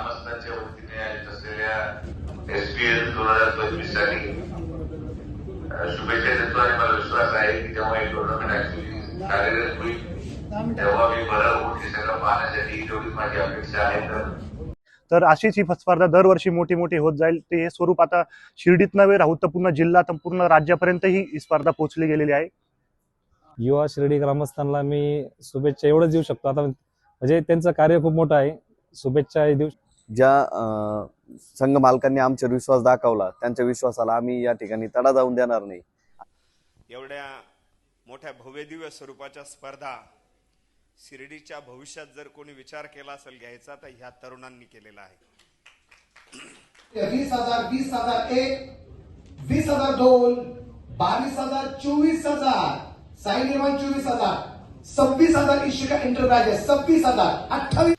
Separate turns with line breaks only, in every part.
ग्रामस्थांच्या वतीने आयोजित असलेल्या एस पी एल दोन हजार पंचवीससाठी शुभेच्छा देतो आणि मला विश्वास आहे की जेव्हा हे टुर्नामेंट ऍक्च्युली कार्यरत होईल. तेव्हा मी बरं होऊन हे सगळं पाहण्यासाठी तेवढीच माझी अपेक्षा आहे. तर
तर अशीच ही स्पर्धा दरवर्षी मोठी मोठी होत जाईल. ते हे स्वरूप आता शिर्डीत नव्हे राहून तर पूर्ण जिल्हा तर पूर्ण राज्यापर्यंत ही स्पर्धा पोहोचली गेलेली आहे.
युवा शिर्डी ग्रामस्थांना मी शुभेच्छा एवढंच देऊ शकतो. आता म्हणजे त्यांचं कार्य खूप मोठं आहे. शुभेच्छा देऊ
ज्या संघ मालकांनी आमच्यावर विश्वास दाखवला त्यांच्या विश्वासाला आम्ही या ठिकाणी तडा जाऊन देणार नाही.
एवढ्या मोठ्या भव्यदिव्य स्वरूपाच्या स्पर्धा शिर्डीच्या भविष्यात जर कोणी विचार केला असेल घ्यायचा तर ह्या तरुणांनी केलेला आहे.
वीस हजार वीस हजार एक वीस हजार दोन बावीस हजार चोवीस हजार साई निर्माण चोवीस हजार सव्वीस हजार इशिका एंटरप्राइजेस सव्वीस हजार अठ्ठावीस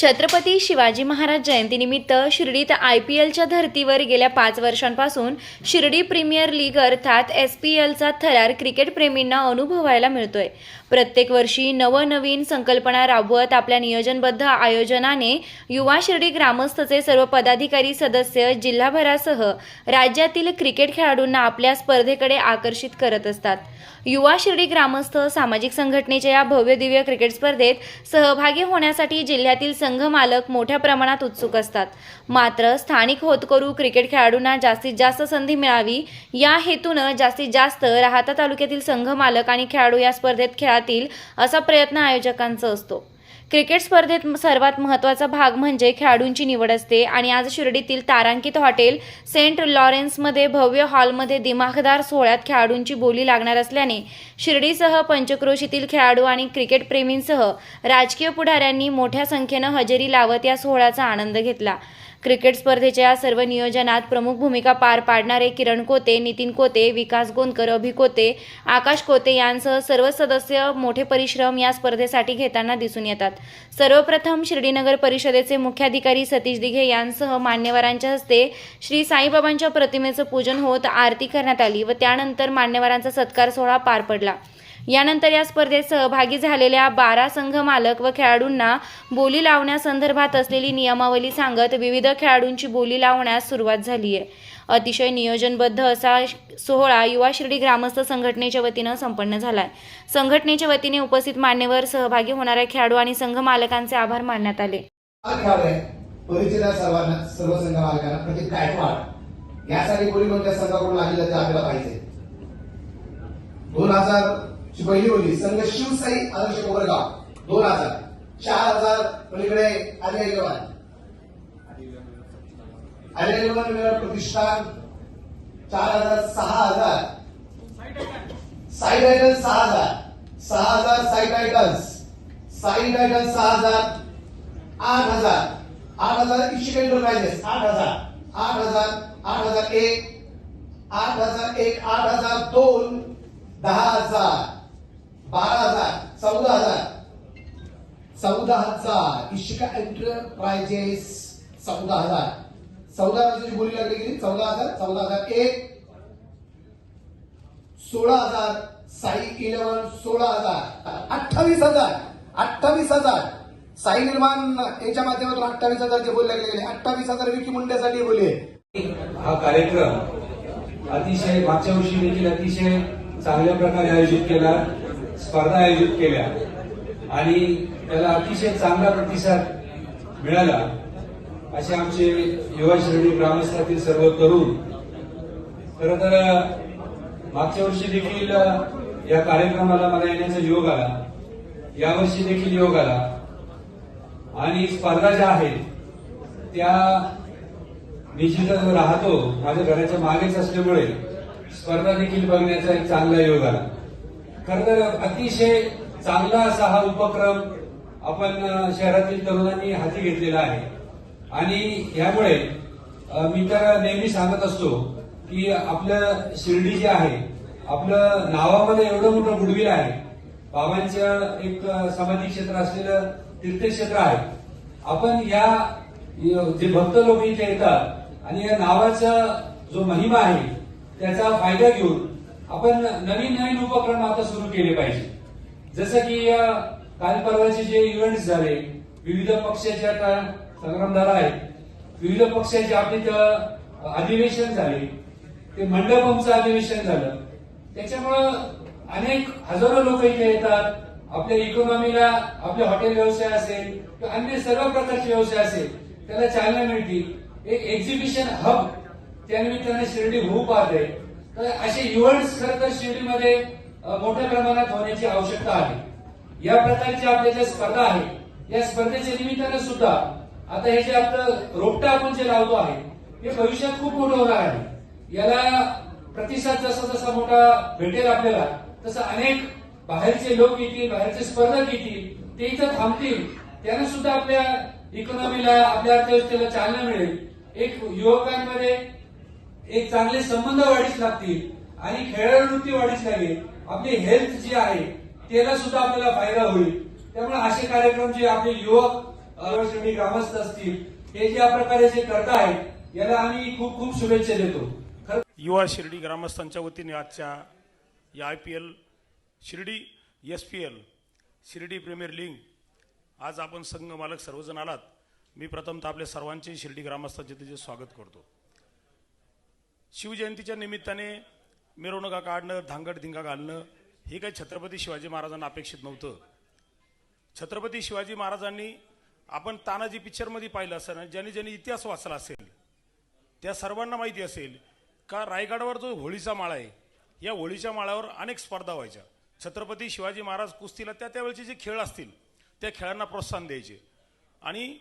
छत्रपती शिवाजी महाराज जयंतीनिमित्त शिर्डीत आय पी एलच्या धर्तीवर गेल्या पाच वर्षांपासून शिर्डी प्रीमियर लीग अर्थात एस पी एलचा थरार क्रिकेटप्रेमींना अनुभवायला मिळतोय. प्रत्येक वर्षी नवनवीन संकल्पना राबवत आपल्या नियोजनबद्ध आयोजनाने युवा शिर्डी ग्रामस्थचे सर्व पदाधिकारी सदस्य जिल्हाभरासह राज्यातील क्रिकेट खेळाडूंना आपल्या स्पर्धेकडे आकर्षित करत असतात. युवा शिर्डी ग्रामस्थ सामाजिक संघटनेच्या या भव्यदिव्य क्रिकेट स्पर्धेत सहभागी होण्यासाठी जिल्ह्यातील संघ मालक मोठ्या प्रमाणात उत्सुक असतात. मात्र स्थानिक होतकरू क्रिकेट खेळाडूंना जास्तीत जास्त संधी मिळावी या हेतूनं जास्तीत जास्त राहता तालुक्यातील संघ मालक आणि खेळाडू या स्पर्धेत खेळातील असा प्रयत्न आयोजकांचा असतो. क्रिकेट स्पर्धेत सर्वात महत्त्वाचा भाग म्हणजे खेळाडूंची निवड असते आणि आज शिर्डीतील तारांकित हॉटेल सेंट लॉरेन्समध्ये भव्य हॉलमध्ये दिमाखदार सोहळ्यात खेळाडूंची बोली लागणार असल्याने शिर्डीसह पंचक्रोशीतील खेळाडू आणि क्रिकेटप्रेमींसह राजकीय पुढाऱ्यांनी मोठ्या संख्येनं हजेरी लावत या सोहळ्याचा आनंद घेतला. क्रिकेट स्पर्धेच्या या सर्व नियोजनात प्रमुख भूमिका पार पाडणारे किरण कोते नितीन कोते विकास गोंदकर अभि कोते आकाश कोते यांसह सर्व सदस्य मोठे परिश्रम या स्पर्धेसाठी घेताना दिसून येतात. सर्वप्रथम शिर्डीनगर परिषदेचे मुख्याधिकारी सतीश दिघे यांसह मान्यवरांच्या हस्ते श्री साईबाबांच्या प्रतिमेचं पूजन होत आरती करण्यात आली व त्यानंतर मान्यवरांचा सत्कार सोहळा पार पडला. यानंतर या स्पर्धेत सहभागी झालेल्या बारा संघ मालक व खेळाडूंना बोली लावण्यासंदर्भात असलेली नियमावली सांगत विविध खेळाडूंची बोली लावण्यास सुरुवात झाली आहे. अतिशय नियोजनबद्ध असा सोहळा युवा शिर्डी ग्रामस्थ संघटनेच्या वतीनं संपन्न झालाय. संघटनेच्या वतीने उपस्थित मान्यवर सहभागी होणाऱ्या खेळाडू आणि संघ मालकांचे आभार मानण्यात आले.
परिचय सर्वांना सर्व संघ मालकांना प्रतीक गायकवाड. यासाठी बोली कोणत्या संघाकडून लागली ते आपल्याला पाहिजे? दोन हजार पहिली होती संघ शिवसाई आदर्श कोपरगाव दोन हजार. चार हजार पलीकडे आर्य अग्रवाल प्रतिष्ठान. चार हजार सहा हजार. साई टायटन्स सहा हजार. सहा हजार साई टायटन्स साई टायटन्स सहा हजार. आठ हजार. आठ हजार इशिका एंटरप्राइजेस आठ हजार. आठ हजार आठ हजार एक. आठ हजार एक आठ हजार दोन. दहा हजार. बारा हजार चौदा हजार. चौदा हजार इशिका एंटरप्राइजेस चौदा हजार. चौदा म्हणजे हजाराची बोली लागली गेली चौदा हजार चौदा हजार एक. सोळा हजार साई इलेव्हन सोळा हजार. अठ्ठावीस हजार अठ्ठावीस हजार. साई निर्माण याच्या माध्यमातून अठ्ठावीस हजारचे बोलले गेले अठ्ठावीस हजार विकी मुंड्यासाठी बोलले
हा कार्यक्रम अतिशय मागच्या वर्षी देखील अतिशय चांगल्या प्रकारे आयोजित केला. स्पर्धा आयोजित केल्या. आणि त्याला अतिशय चांगला प्रतिसाद मिळाला. असे आमचे युवा श्रेणी ग्रामस्थातील सर्व तरुण. खर तर मागच्या वर्षी देखील या कार्यक्रमाला मला येण्याचा योग आला. यावर्षी देखील योग आला. आणि स्पर्धा ज्या आहेत त्या मी जिथं राहतो माझ्या घराच्या मागेच असल्यामुळे स्पर्धा देखील बघण्याचा एक चांगला योग आला. तर अतिशय चांगला असा हा उपक्रम आपण शहरातील तरुणांनी हाती घेतलेला आहे. आणि यामुळे मी तर नेहमी सांगत असतो की आपलं शिर्डी जे आहे आपलं नावामध्ये एवढं मोठं गुडविल आहे. बाबांचं एक सामाजिक क्षेत्र असलेलं तीर्थक्षेत्र आहे. आपण या जे भक्त लोक इथे येतात आणि या नावाचा जो महिमा आहे त्याचा फायदा घेऊन आपण नवीन नवीन उपक्रम आता सुरू केले पाहिजे. जसं की काल परवाचे जे इव्हेंट्स झाले विविध पक्षाचे आता संग्राम झाला आहे विविध पक्षाचे आपले इथं अधिवेशन झाले. ते मंडपमचं अधिवेशन झालं. त्याच्यामुळं अनेक हजारो लोक इथे येतात. आपल्या इकॉनॉमीला आपले हॉटेल व्यवसाय असेल किंवा अन्य सर्व प्रकारचे व्यवसाय असेल त्याला चालना मिळतील. एक एक्झिबिशन हब त्यानिमित्ताने शिर्डी होऊ पाहते तर असे इव्हेंट्स खर तर शिर्डीमध्ये मोठ्या प्रमाणात होण्याची आवश्यकता आहे. या प्रकारच्या आपल्या ज्या स्पर्धा आहेत या स्पर्धेच्या निमित्ताने सुद्धा आता हे जे आपलं रोपटं आपण जे लावतो आहे हे भविष्यात खूप मोठं होणार आहे. याला प्रतिसाद जसा जसा मोठा भेटेल आपल्याला तसं अनेक बाहेरचे लोक येतील बाहेरचे स्पर्धक येतील ते इथं थांबतील त्यांना सुद्धा आपल्या इकॉनॉमीला आपल्या अर्थव्यवस्थेला चालना मिळेल. एक युवकांमध्ये एक चांगले संबंध वाढीस लागतील आणि खेळवृत्ती वाढीस लागेल. आपली हेल्थ जी आहे त्याला सुद्धा आपल्याला फायदा होईल. त्यामुळे असे कार्यक्रम जे आपले युवक श्रेणी ग्रामस्थ असतील हे ज्या प्रकारे जे करतायत याला आम्ही खूप खूप शुभेच्छा देतो.
युवा शिर्डी ग्रामस्थांच्या वतीने आजच्या या I P L Shirdi S P L Shirdi premier league आज आपण संघ मालक सर्वजण आलात. मी प्रथमतः आपल्या सर्वांचे शिर्डी ग्रामस्थांचे तिचे स्वागत करतो. शिवजयंतीच्या निमित्ताने मिरवणुका काढणं धांगड धिंगा घालणं हे काही छत्रपती शिवाजी महाराजांना अपेक्षित नव्हतं. छत्रपती शिवाजी महाराजांनी आपण तानाजी पिक्चरमध्ये पाहिलं असेल ज्यांनी ज्यांनी इतिहास वाचला असेल त्या सर्वांना माहिती असेल का रायगडावर जो होळीचा माळा आहे या होळीच्या माळावर अनेक स्पर्धा व्हायच्या. छत्रपती शिवाजी महाराज कुस्तीला त्या त्यावेळेचे जे खेळ असतील त्या खेळांना प्रोत्साहन द्यायचे. आणि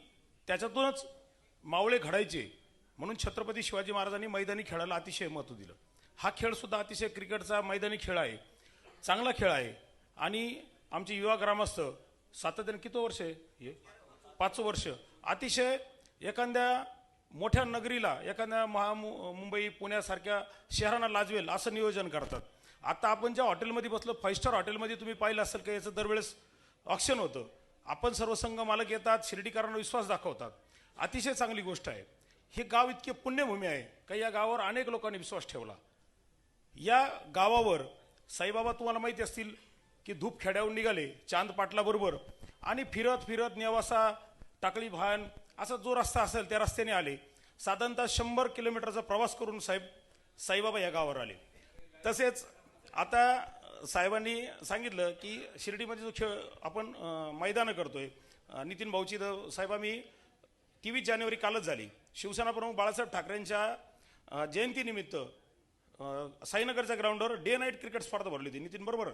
त्याच्यातूनच मावळे घडायचे. म्हणून छत्रपती शिवाजी महाराजांनी मैदानी खेळाला अतिशय महत्त्व दिलं. हा खेळसुद्धा अतिशय क्रिकेटचा मैदानी खेळ आहे चांगला खेळ आहे. आणि आमचे युवा ग्रामस्थ सातत्याने किती वर्ष आहे? पाच वर्ष. अतिशय एखाद्या मोठ्या नगरीला एखाद्या महा मुंबई पुण्यासारख्या शहरांना लाजवेल असं नियोजन करतात. आता आपण ज्या हॉटेलमध्ये बसलो फाईव्ह स्टार हॉटेलमध्ये तुम्ही पाहिलं असेल का याचं दरवेळेस ऑप्शन होतं. आपण सर्व संघ मालक येतात शिर्डीकरांना विश्वास दाखवतात. अतिशय चांगली गोष्ट आहे. हे गाव इतके पुण्यभूमी आहे. का या गावावर अनेक लोकांनी विश्वास ठेवला. या गावावर साईबाबा तुम्हाला माहिती असतील की धूप खेड्याहून निघाले चांद पाटलाबरोबर आणि फिरत फिरत नेवासा टाकळी भान असा जो रस्ता असेल त्या रस्त्याने आले. साधारणतः शंभर किलोमीटरचा प्रवास करून साहेब साईबाबा या गावावर आले. तसेच आता साहेबांनी सांगितलं की शिर्डीमध्ये जो खेळ आपण मैदानं करतोय नितीन भाऊची तर साहेब आम्ही तेवीस जानेवारी कालच झाली. शिवसेना प्रमुख बाळासाहेब ठाकरेंच्या जयंतीनिमित्त साईनगरच्या ग्राउंडवर डे नाईट क्रिकेट स्पर्धा भरली होती. नितीन बरोबर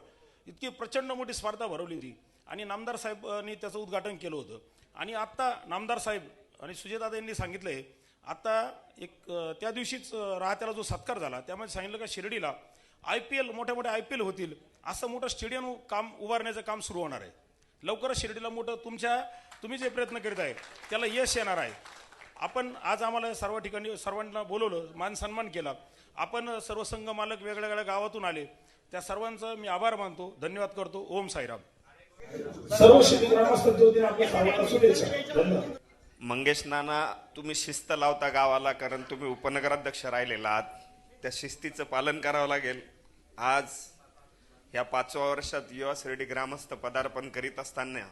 इतकी प्रचंड मोठी स्पर्धा भरवली होती. आणि नामदार साहेबांनी त्याचं उद्घाटन केलं होतं. आणि आत्ता नामदार साहेब आणि सुजयदादा यांनी सांगितलंय आत्ता एक त्या दिवशीच राहत्याला जो सत्कार झाला त्यामध्ये सांगितलं का शिर्डीला आय पी एल मोठ्या मोठ्या आय पी एल होतील. असं मोठं स्टेडियम काम उभारण्याचं काम सुरू होणार आहे. लवकरच शिर्डीला मोठं तुमच्या तुम्ही जे प्रयत्न करीत आहे त्याला यश येणार आहे. आपण आज आम्हाला सर्व ठिकाणी सर्वांना बोलवलं मान सन्मान केला. आपण सर्व संघ मालक वेगळ्या वेगळ्या गावातून आले. त्या सर्वांचं मी आभार मानतो धन्यवाद करतो. ओम साईराम.
सर्व शुभेच्छा
मंगेश नाना तुम्ही शिस्त लावता गावाला कारण तुम्ही उपनगराध्यक्ष राहिलेला आहात. त्या शिस्तीचं पालन करावं लागेल. आज या पाचव्या वर्षात युवा शिर्डी ग्रामस्थ पदार्पण करीत असताना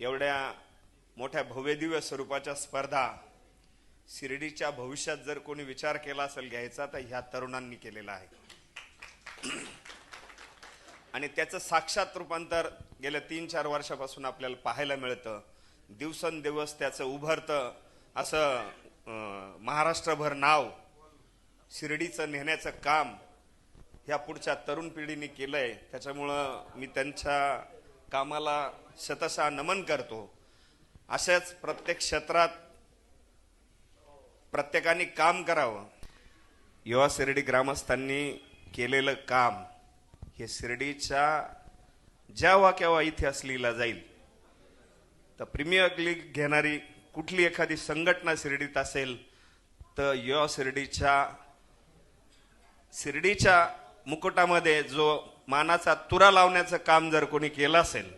एवढ्या मोठ्या भव्यदिव्य स्वरूपाच्या स्पर्धा शिर्डीच्या भविष्यात जर कोणी विचार केला असेल घ्यायचा तर ह्या तरुणांनी केलेला आहे. आणि त्याचं साक्षात रूपांतर गेल्या तीन चार वर्षापासून आपल्याला पाहायला मिळतं. दिवसेंदिवस त्याचं उभरतं. असं महाराष्ट्रभर नाव शिर्डीचं नेण्याचं काम ह्या पुढच्या तरुण पिढीने केलंय. त्याच्यामुळं मी त्यांच्या कामाला शतसा नमन करतो. अशाच प्रत्येक क्षेत्रात प्रत्येकाने काम करावं. युवा शिर्डी ग्रामस्थांनी केलेलं काम हे शिर्डीच्या ज्या केव्हा इतिहास लिहिला जाईल तर प्रीमियर लीग घेणारी कुठली एखादी संघटना शिर्डीत असेल तर युवा शिर्डीच्या शिर्डीच्या मुकुटामध्ये जो मानाचा तुरा लावण्याचं काम जर कोणी केलं असेल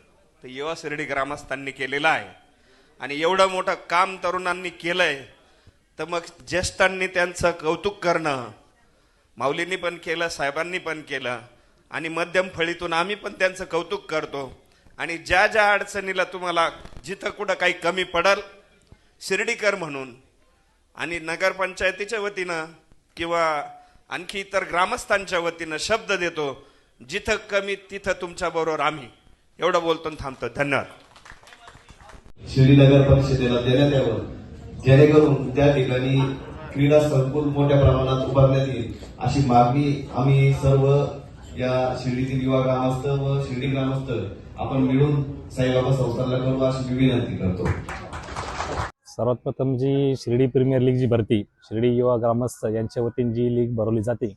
तर युवा शिर्डी ग्रामस्थांनी केलेलं आहे. आणि एवढं मोठं काम तरुणांनी केलंय तर मग ज्येष्ठांनी त्यांचं कौतुक करणं माऊलींनी पण केलं साहेबांनी पण केलं आणि मध्यम फळीतून आम्ही पण त्यांचं कौतुक करतो. आणि ज्या ज्या अडचणीला तुम्हाला जिथं कुठं काही कमी पडल शिर्डीकर म्हणून आणि नगरपंचायतीच्या वतीनं किंवा आणखी इतर ग्रामस्थांच्या वतीनं शब्द देतो जिथं कमी तिथं तुमच्याबरोबर आम्ही. एवढं बोलतो आणि थांबतो. धन्यवाद.
शिर्डी नगर परिषदेला देण्यात यावं. जेणेकरून त्या ठिकाणी क्रीडा संकुल मोठ्या प्रमाणात उभारण्यात येईल. अशी मागणी आम्ही सर्व या शिर्डीतील युवा ग्रामस्थ व शिर्डी ग्रामस्थ आपण मिळून साईबाबा संस्थानला करू अशी विनंती करतो.
सर्वात प्रथम जी शिर्डी प्रीमियर लीग जी भरती शिर्डी युवा ग्रामस्थ यांच्या वतीने जी लीग भरवली जाते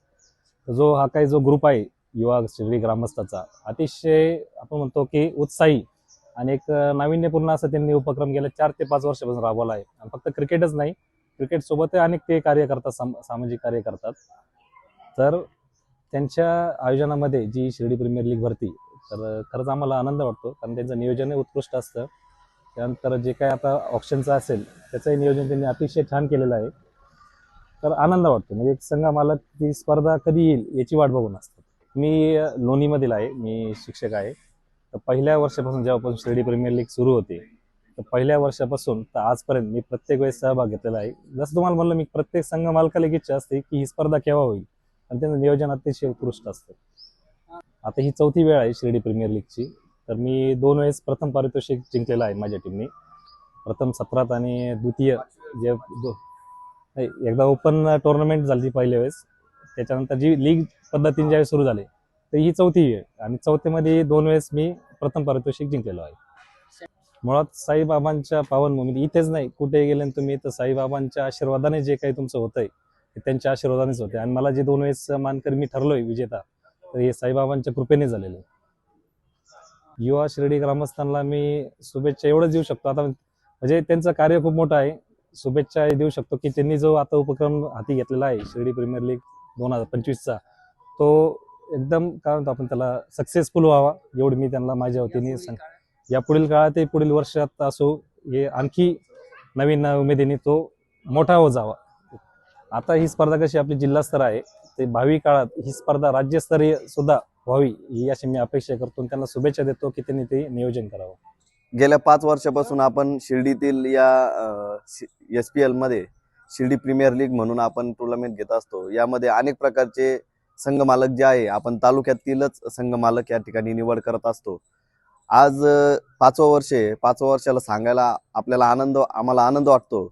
जो हा काही जो ग्रुप आहे युवा शिर्डी ग्रामस्थाचा अतिशय आपण म्हणतो की उत्साही आणि एक नाविन्यपूर्ण असं त्यांनी उपक्रम गेल्या चार ते पाच वर्षापासून राबवला आहे. आणि फक्त क्रिकेटच नाही क्रिकेट सोबत अनेक ते कार्य करतात साम सामाजिक कार्य करतात. तर त्यांच्या आयोजनामध्ये जी शिर्डी प्रीमियर लीग भरती तर खरंच आम्हाला आनंद वाटतो कारण त्यांचं नियोजनही उत्कृष्ट असतं. त्यानंतर जे काय आता ऑप्शनचं असेल त्याचंही नियोजन त्यांनी अतिशय छान केलेलं आहे. तर आनंद वाटतो. म्हणजे एक संघ मला ती स्पर्धा कधी येईल याची वाट बघून असतात. मी लोणीमधील आहे. मी शिक्षक आहे. तर पहिल्या वर्षापासून जेव्हापासून शिर्डी प्रीमियर लीग सुरू होते तर पहिल्या वर्षापासून तर आजपर्यंत मी प्रत्येक वेळेस सहभाग घेतलेला आहे. जसं तुम्हाला म्हणलं मी प्रत्येक संघ मालकाला इच्छा असते की ही स्पर्धा केव्हा होईल? आणि त्यांचं नियोजन अतिशय उत्कृष्ट असतं. आता ही चौथी वेळ आहे शिर्डी प्रीमियर लीगची. तर मी दोन वेळेस प्रथम पारितोषिक जिंकलेला आहे माझ्या टीमने प्रथम सत्रात आणि द्वितीय जे नाही एकदा ओपन टुर्नामेंट झाली पहिल्या वेळेस त्याच्यानंतर जी लीग पद्धतीने ज्यावेळेस सुरू झाली तर ही चौथी आहे. आणि चौथीमध्ये दोन वेळेस मी प्रथम पारितोषिक जिंकलेलो आहे. मुळात साईबाबांच्या पावनभूमीत म्हणजे इथेच नाही कुठे गेले तुम्ही तर साईबाबांच्या आशीर्वादाने जे काही तुमचं होतंय ते त्यांच्या आशीर्वादानेच होते आणि मला जे दोन वेळेस मानकर मी ठरलोय विजेता तर हे साईबाबांच्या कृपेने झालेलं युवा शिर्डी ग्रामस्थांना मी शुभेच्छा एवढंच देऊ शकतो. आता म्हणजे त्यांचं कार्य खूप मोठं आहे. शुभेच्छा देऊ शकतो की त्यांनी जो आता उपक्रम हाती घेतलेला आहे शिर्डी प्रीमियर लीग दोन हजार पंचवीसचा तो एकदम काय म्हणतो आपण त्याला सक्सेसफुल व्हावा एवढी मी त्यांना माझ्या वतीने सांग या पुढील काळात पुढील वर्षात असो हे आणखी नवीन उमेदीने तो मोठा हो जावा. आता ही स्पर्धा कशी आपली जिल्हास्तर आहे ते भावी काळात ही स्पर्धा राज्यस्तरीय सुद्धा व्हावी ही अशी मी अपेक्षा करतो त्यांना शुभेच्छा देतो की त्यांनी ते नियोजन करावं.
गेल्या पाच वर्षापासून आपण शिर्डीतील या एस पी एलमध्ये शिर्डी प्रीमियर लीग म्हणून आपण टुर्नामेंट घेत असतो. यामध्ये अनेक प्रकारचे संघ मालक जे आहे आपण तालुक्यातीलच संघ मालक या ठिकाणी निवड करत असतो. आज पाचवं वर्ष पाचवं वर्षाला सांगायला आपल्याला आनंद आम्हाला आनंद वाटतो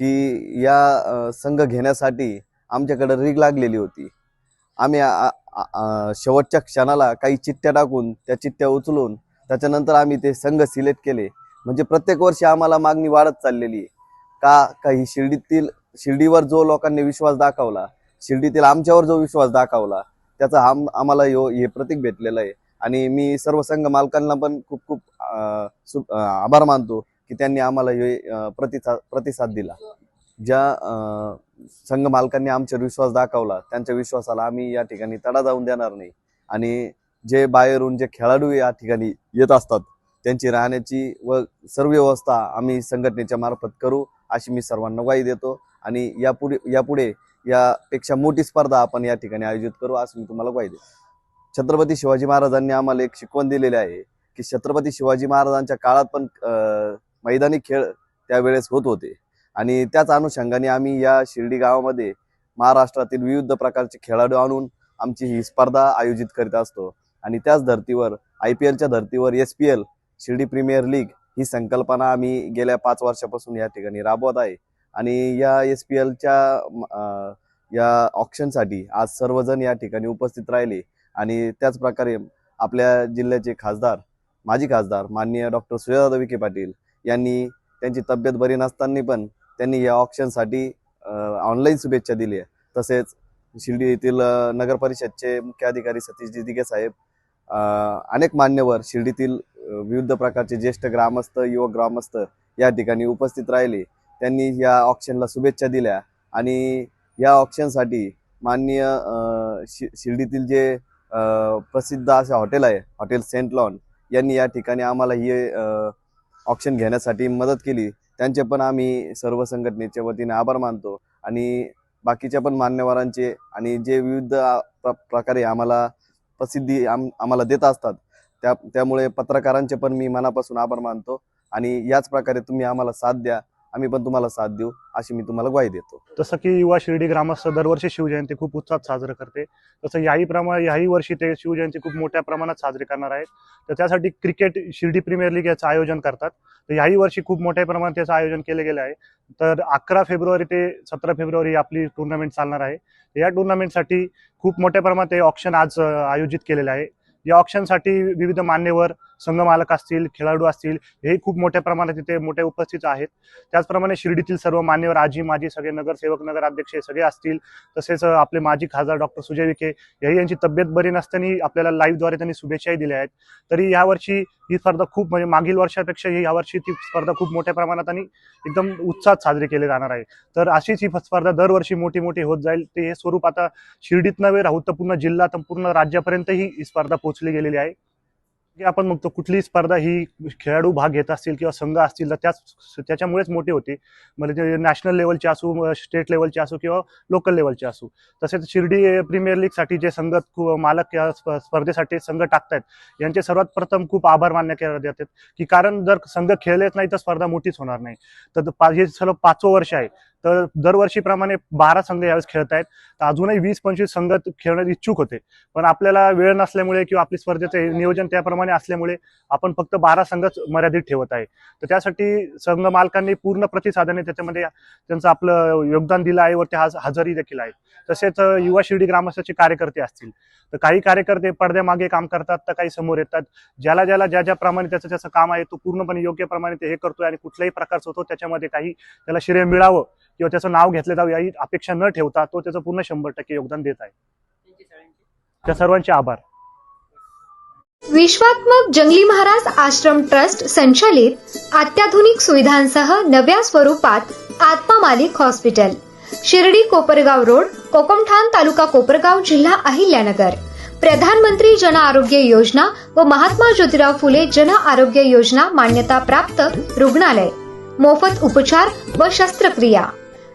की या संघ घेण्यासाठी आमच्याकडे रीग लागलेली होती. आम्ही शेवटच्या क्षणाला काही चित्त्या टाकून त्या चित्त्या उचलून त्याच्यानंतर आम्ही ते संघ सिलेक्ट केले. म्हणजे प्रत्येक वर्षी आम्हाला मागणी वाढत चाललेली आहे. का काही शिर्डीतील शिर्डीवर जो लोकांनी विश्वास दाखवला शिर्डीतील आमच्यावर जो विश्वास दाखवला त्याचा आम आम्हाला यो हे प्रतीक भेटलेलं आहे. आणि मी सर्व संघ मालकांना पण खूप खूप आभार मानतो की त्यांनी आम्हाला हे प्रतिसाद प्रतिसाद दिला. ज्या संघ मालकांनी आमच्यावर विश्वास दाखवला त्यांच्या विश्वासाला आम्ही या ठिकाणी तडा जाऊन देणार नाही. आणि जे बाहेरून जे खेळाडू या ठिकाणी येत असतात त्यांची राहण्याची व सर्व व्यवस्था आम्ही संघटनेच्या मार्फत करू अशी मी सर्वांना ग्वाही देतो. आणि यापुढे यापुढे यापेक्षा मोठी स्पर्धा आपण या ठिकाणी आयोजित करू असं मी तुम्हाला ग्वाही देतो. छत्रपती शिवाजी महाराजांनी आम्हाला एक शिकवण दिलेली आहे की छत्रपती शिवाजी महाराजांच्या काळात पण मैदानी खेळ त्यावेळेस होत होते. आणि त्याच अनुषंगाने आम्ही या शिर्डी गावामध्ये महाराष्ट्रातील विविध प्रकारचे खेळाडू आणून आमची ही स्पर्धा आयोजित करीत असतो. आणि त्याच धर्तीवर आय पी एलच्या धर्तीवर S P L Shirdi premier league ही संकल्पना आम्ही गेल्या पाच वर्षापासून या ठिकाणी राबवत आहे. आणि या एस पी एलच्या या ऑप्शनसाठी आज सर्वजण या ठिकाणी उपस्थित राहिले. आणि त्याचप्रकारे आपल्या जिल्ह्याचे खासदार माजी खासदार माननीय डॉक्टर सुजाता विखे पाटील यांनी त्यांची तब्येत बरी नसताना पण त्यांनी या ऑप्शनसाठी ऑनलाईन शुभेच्छा दिली आहे तसेच शिर्डी येथील नगरपरिषदचे मुख्य अधिकारी सतीशजी दिघे साहेब अनेक मान्यवर शिर्डीतील विविध प्रकारचे ज्येष्ठ ग्रामस्थ युवक ग्रामस्थ या ठिकाणी उपस्थित राहिले. त्यांनी या ऑप्शनला शुभेच्छा दिल्या आणि या ऑप्शनसाठी माननीय शि शिर्डीतील जे प्रसिद्ध असे हॉटेल आहे हॉटेल सेंट लॉन यांनी या ठिकाणी आम्हाला हे ऑप्शन घेण्यासाठी मदत केली. त्यांचे पण आम्ही सर्व संघटनेच्या वतीने आभार मानतो आणि बाकीच्या पण मान्यवरांचे आणि जे विविध प्र प्रकारे आम्हाला प्रसिद्धी आम आम्हाला देत असतात. त्या त्यामुळे पत्रकारांचे पण मी मनापासून आभार मानतो आणि याच प्रकारे तुम्ही आम्हाला साथ द्या. आम्ही पण तुम्हाला साथ देऊ अशी मी तुम्हाला ग्वाही देतो.
जसं की युवा शिर्डी ग्रामस्थ दरवर्षी शिवजयंती खूप उत्साहात साजरं करते. तसं याही प्रमाणे याही वर्षी ते शिवजयंती खूप मोठ्या प्रमाणात साजरी करणार आहेत. तर त्यासाठी क्रिकेट शिर्डी प्रीमियर लीग याचं आयोजन करतात. तर याही वर्षी खूप मोठ्या प्रमाणात त्याचं आयोजन केलं गेलं आहे. तर अकरा फेब्रुवारी ते सतरा फेब्रुवारी आपली टुर्नामेंट चालणार आहे. या टुर्नामेंटसाठी खूप मोठ्या प्रमाणात हे ऑप्शन आज आयोजित केलेलं आहे. या ऑप्शनसाठी विविध मान्यवर संघमालक असतील खेळाडू असतील हे खूप मोठ्या प्रमाणात तिथे मोठे उपस्थित आहेत. त्याचप्रमाणे शिर्डीतील सर्व मान्यवर आजी माजी सगळे नगरसेवक नगराध्यक्ष हे सगळे असतील. तसेच आपले माजी खासदार डॉक्टर सुजय विखे याही यांची तब्येत बरी नसताना आपल्याला लाईव्हद्वारे त्यांनी शुभेच्छाही दिल्या आहेत. तरी यावर्षी ही स्पर्धा खूप म्हणजे मागील वर्षापेक्षा ही यावर्षी ती स्पर्धा खूप मोठ्या प्रमाणात आणि एकदम उत्साहात साजरी केली जाणार आहे. तर अशीच ही स्पर्धा दरवर्षी मोठी मोठी होत जाईल. ते हे स्वरूप आता शिर्डीत नव्हे राहू तर पूर्ण जिल्हा तर पूर्ण राज्यापर्यंतही ही स्पर्धा पोहोचली गेलेली आहे. की आपण बघतो कुठलीही स्पर्धा ही खेळाडू भाग घेत असतील किंवा संघ असतील तर त्याच त्याच्यामुळेच मोठी होते. म्हणजे नॅशनल लेवलचे असू स्टेट लेवलचे असू किंवा लोकल लेवलचे असू. तसेच शिर्डी प्रीमियर लीगसाठी जे संघ मालक स्प- स्पर्धेसाठी संघ टाकतायत यांचे सर्वात प्रथम खूप आभार मान्य केले जातात. की कारण जर संघ खेळलेच नाही तर स्पर्धा मोठीच होणार नाही. तर पा- हे सर्व पाचवं वर्ष आहे. तर दरवर्षीप्रमाणे बारा संघ यावेळेस खेळत आहेत. तर अजूनही वीस पंचवीस संघ खेळण्यात इच्छुक होते. पण आपल्याला वेळ नसल्यामुळे किंवा आपली स्पर्धेचं नियोजन त्याप्रमाणे असल्यामुळे आपण फक्त बारा संघच मर्यादित ठेवत आहे. तर त्यासाठी संघ मालकांनी पूर्ण प्रतिसादाने त्याच्यामध्ये त्यांचं आपलं योगदान दिलं आहे व ते हज हजरी देखील आहे. तसेच युवा शिर्डी ग्रामस्थाचे कार्यकर्ते असतील. तर काही कार्यकर्ते पडद्यामागे काम करतात तर काही समोर येतात. ज्याला ज्याला ज्या ज्याप्रमाणे त्याचं त्याचं काम आहे तो पूर्णपणे योग्य प्रमाणे ते हे करतोय आणि कुठल्याही प्रकारचं होतो त्याच्यामध्ये काही त्याला श्रेय मिळावं किंवा त्याचं नाव घेतलं जावं याही अपेक्षा न ठेवता तो त्याचं पूर्ण शंभर टक्के योगदान देत आहे. त्या सर्वांचे आभार.
विश्वात्मक जंगली महाराज आश्रम ट्रस्ट संचालित अत्याधुनिक सुविधांसह नव्या स्वरूपात आत्मा मालिक हॉस्पिटल शिर्डी कोपरगाव रोड कोकमठाण तालुका कोपरगाव जिल्हा अहिल्यानगर. प्रधानमंत्री जन आरोग्य योजना व महात्मा ज्योतिराव फुले जन आरोग्य योजना मान्यता प्राप्त रुग्णालय. मोफत उपचार व शस्त्रक्रिया.